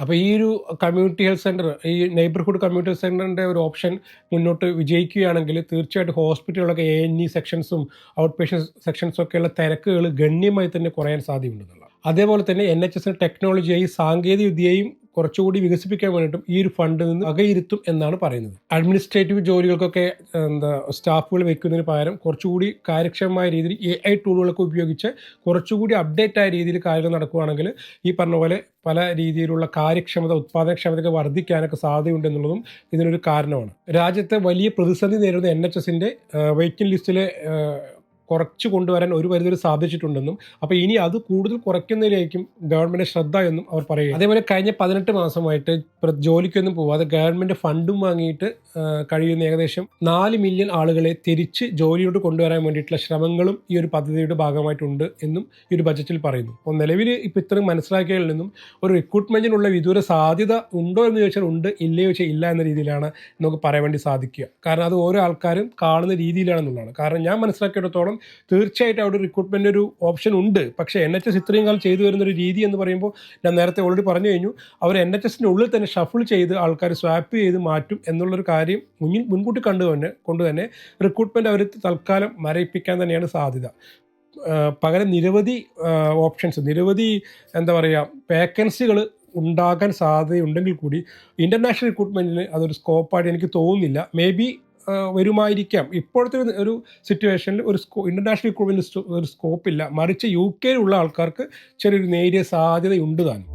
അപ്പോൾ ഈ ഒരു കമ്മ്യൂണിറ്റി ഹെൽത്ത് സെന്റർ ഈ നെയ്ബർഹുഡ് കമ്മ്യൂണിറ്റി ഹെൽത്ത് സെന്ററിന്റെ ഒരു ഓപ്ഷൻ മുന്നോട്ട് വിജയിക്കുകയാണെങ്കിൽ തീർച്ചയായിട്ടും ഹോസ്പിറ്റലുകളൊക്കെ എ എൻ ഇ സെക്ഷൻസും ഔട്ട് പേഷ്യൻ സെക്ഷൻസും ഒക്കെയുള്ള തിരക്കുകൾ ഗണ്യമായി തന്നെ കുറയാൻ സാധ്യതയുണ്ടെന്നുള്ള അതേപോലെ തന്നെ എൻ എച്ച് എസിന് ടെക്നോളജിയായി സാങ്കേതിക വിദ്യയും കുറച്ചുകൂടി വികസിപ്പിക്കാൻ വേണ്ടിയിട്ടും ഈ ഒരു ഫണ്ടിൽ നിന്ന് വകയിരുത്തും എന്നാണ് പറയുന്നത്. അഡ്മിനിസ്ട്രേറ്റീവ് ജോലികൾക്കൊക്കെ എന്താ സ്റ്റാഫുകൾ വെക്കുന്നതിന് പകരം കുറച്ചുകൂടി കാര്യക്ഷമമായ രീതിയിൽ എ ഐ ടൂളുകളൊക്കെ ഉപയോഗിച്ച് കുറച്ചുകൂടി അപ്ഡേറ്റ് ആയ രീതിയിൽ കാര്യങ്ങൾ നടക്കുകയാണെങ്കിൽ ഈ പറഞ്ഞ പോലെ പല രീതിയിലുള്ള കാര്യക്ഷമത ഉത്പാദനക്ഷമതയൊക്കെ വർദ്ധിക്കാനൊക്കെ സാധ്യതയുണ്ടെന്നുള്ളതും ഇതിനൊരു കാരണമാണ്. രാജ്യത്തെ വലിയ പ്രതിസന്ധി നേരിടുന്ന എൻ എച്ച് എസിന്റെ വെയിറ്റിംഗ് ലിസ്റ്റിലെ കുറച്ച് കൊണ്ടുവരാൻ ഒരു പരിധി സാധിച്ചിട്ടുണ്ടെന്നും അപ്പോൾ ഇനി അത് കൂടുതൽ കുറയ്ക്കുന്നതിലേക്കും ഗവൺമെന്റ് ശ്രദ്ധ എന്നും അവർ പറയുക അതേപോലെ കഴിഞ്ഞ പതിനെട്ട് മാസമായിട്ട് ജോലിക്കൊന്നും പോവാതെ ഗവൺമെന്റ് ഫണ്ടും വാങ്ങിയിട്ട് കഴിയുന്ന ഏകദേശം നാല് മില്യൺ ആളുകളെ തിരിച്ച് ജോലിയോട് കൊണ്ടുവരാൻ വേണ്ടിയിട്ടുള്ള ശ്രമങ്ങളും ഈ ഒരു പദ്ധതിയുടെ ഭാഗമായിട്ടുണ്ട് എന്നും ഈ ഒരു ബജറ്റിൽ പറയുന്നു. അപ്പോൾ നിലവിൽ ഇപ്പോൾ ഇത്രയും മനസ്സിലാക്കിയതിൽ നിന്നും ഒരു റിക്രൂട്ട്മെന്റിനുള്ള വിദൂര സാധ്യത ഉണ്ടോ എന്ന് ചോദിച്ചാൽ ഉണ്ട് ഇല്ലയോ ചോദിച്ചാൽ ഇല്ല എന്ന രീതിയിലാണ് നമുക്ക് പറയാൻ വേണ്ടി സാധിക്കുക. കാരണം അത് ഓരോ ആൾക്കാരും കാണുന്ന രീതിയിലാണെന്നുള്ളതാണ്. കാരണം ഞാൻ മനസ്സിലാക്കിയിടത്തോളം തീർച്ചയായിട്ടും അവിടെ റിക്രൂട്ട്മെന്റ് ഒരു ഓപ്ഷൻ ഉണ്ട്. പക്ഷേ എൻ എച്ച് എസ് ഇത്രയും കാലം ചെയ്തു വരുന്ന ഒരു രീതി എന്ന് പറയുമ്പോൾ ഞാൻ നേരത്തെ ഓൾറെഡി പറഞ്ഞു കഴിഞ്ഞു. അവർ എൻ എച്ച് എസിന്റെ ഉള്ളിൽ തന്നെ ഷഫിൾ ചെയ്ത് ആൾക്കാർ സ്വാപ്പ് ചെയ്ത് മാറ്റും എന്നുള്ളൊരു കാര്യം മുന്നിൽ മുൻകൂട്ടി കണ്ടു തന്നെ കൊണ്ട് തന്നെ റിക്രൂട്ട്മെന്റ് അവർ തൽക്കാലം മരയിപ്പിക്കാൻ തന്നെയാണ് സാധ്യത. പകരം നിരവധി ഓപ്ഷൻസ് നിരവധി എന്താ പറയുക വേക്കൻസികൾ ഉണ്ടാകാൻ സാധ്യതയുണ്ടെങ്കിൽ കൂടി ഇന്റർനാഷണൽ റിക്രൂട്ട്മെന്റിന് അതൊരു സ്കോപ്പായിട്ട് എനിക്ക് തോന്നുന്നില്ല. മേ ബി വരുമായിരിക്കാം. ഇപ്പോഴത്തെ ഒരു- സിറ്റുവേഷനിൽ ഒരു സ്കോ ഇന്റർനാഷണൽ ഇക്കോണമിന്റെ ഒരു സ്കോപ്പില്ല മറിച്ച് യു കെയിലുള്ള ആൾക്കാർക്ക് ചെറിയൊരു നേരിയ സാധ്യതയുണ്ട് താനും.